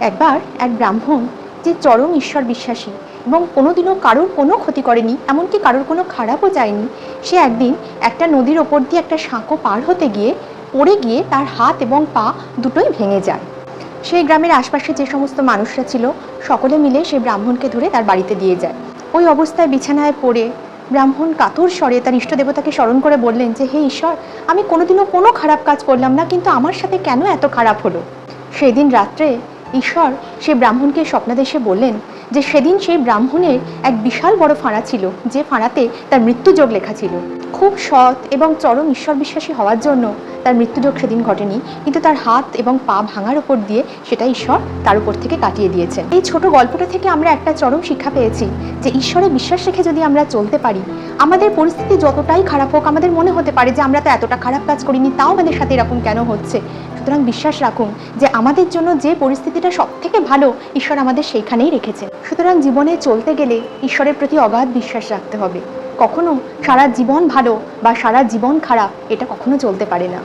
একবার এক ব্রাহ্মণ যে চরম ঈশ্বর বিশ্বাসী এবং কোনোদিনও কারোর কোনো ক্ষতি করেনি, এমনকি কারোর কোনো খারাপও যায়নি, সে একদিন একটা নদীর ওপর দিয়ে একটা সাঁকো পার হতে গিয়ে পড়ে গিয়ে তার হাত এবং পা দুটোই ভেঙে যায়। সেই গ্রামের আশপাশে যে সমস্ত মানুষরা ছিল, সকলে মিলে সেই ব্রাহ্মণকে ধরে তার বাড়িতে দিয়ে যায়। ওই অবস্থায় বিছানায় পড়ে ব্রাহ্মণ কাতর স্বরে তার ইষ্ট দেবতাকে স্মরণ করে বললেন যে, হে ঈশ্বর, আমি কোনোদিনও কোনো খারাপ কাজ করলাম না, কিন্তু আমার সাথে কেন এত খারাপ হলো? সেদিন রাত্রে ঈশ্বর সে ব্রাহ্মণকে স্বপ্নাদেশে বললেন যে সেদিন সেই ব্রাহ্মণের এক বিশাল বড় ফাঁড়া ছিল, যে ফাঁড়াতে তার মৃত্যুযোগ লেখা ছিল। খুব সৎ এবং চরম ঈশ্বর বিশ্বাসী হওয়ার জন্য তার মৃত্যুযোগ সেদিন ঘটেনি, কিন্তু তার হাত এবং পা ভাঙার উপর দিয়ে সেটা ঈশ্বর তার উপর থেকে কাটিয়ে দিয়েছেন। এই ছোট গল্পটা থেকে আমরা একটা চরম শিক্ষা পেয়েছি যে ঈশ্বরে বিশ্বাস রেখে যদি আমরা চলতে পারি, আমাদের পরিস্থিতি যতটাই খারাপ হোক, আমাদের মনে হতে পারে যে আমরা তো এতটা খারাপ কাজ করিনি, তাও আমাদের সাথে এরকম কেন হচ্ছে? সুতরাং বিশ্বাস রাখুন যে আমাদের জন্য যে পরিস্থিতিটা সব থেকে ভালো, ঈশ্বর আমাদের সেইখানেই রেখেছে সুতরাং জীবনে চলতে গেলে ঈশ্বরের প্রতি অগাধ বিশ্বাস রাখতে হবে। কখনো সারা জীবন ভালো বা সারা জীবন খারাপ এটা কখনো চলতে পারে না।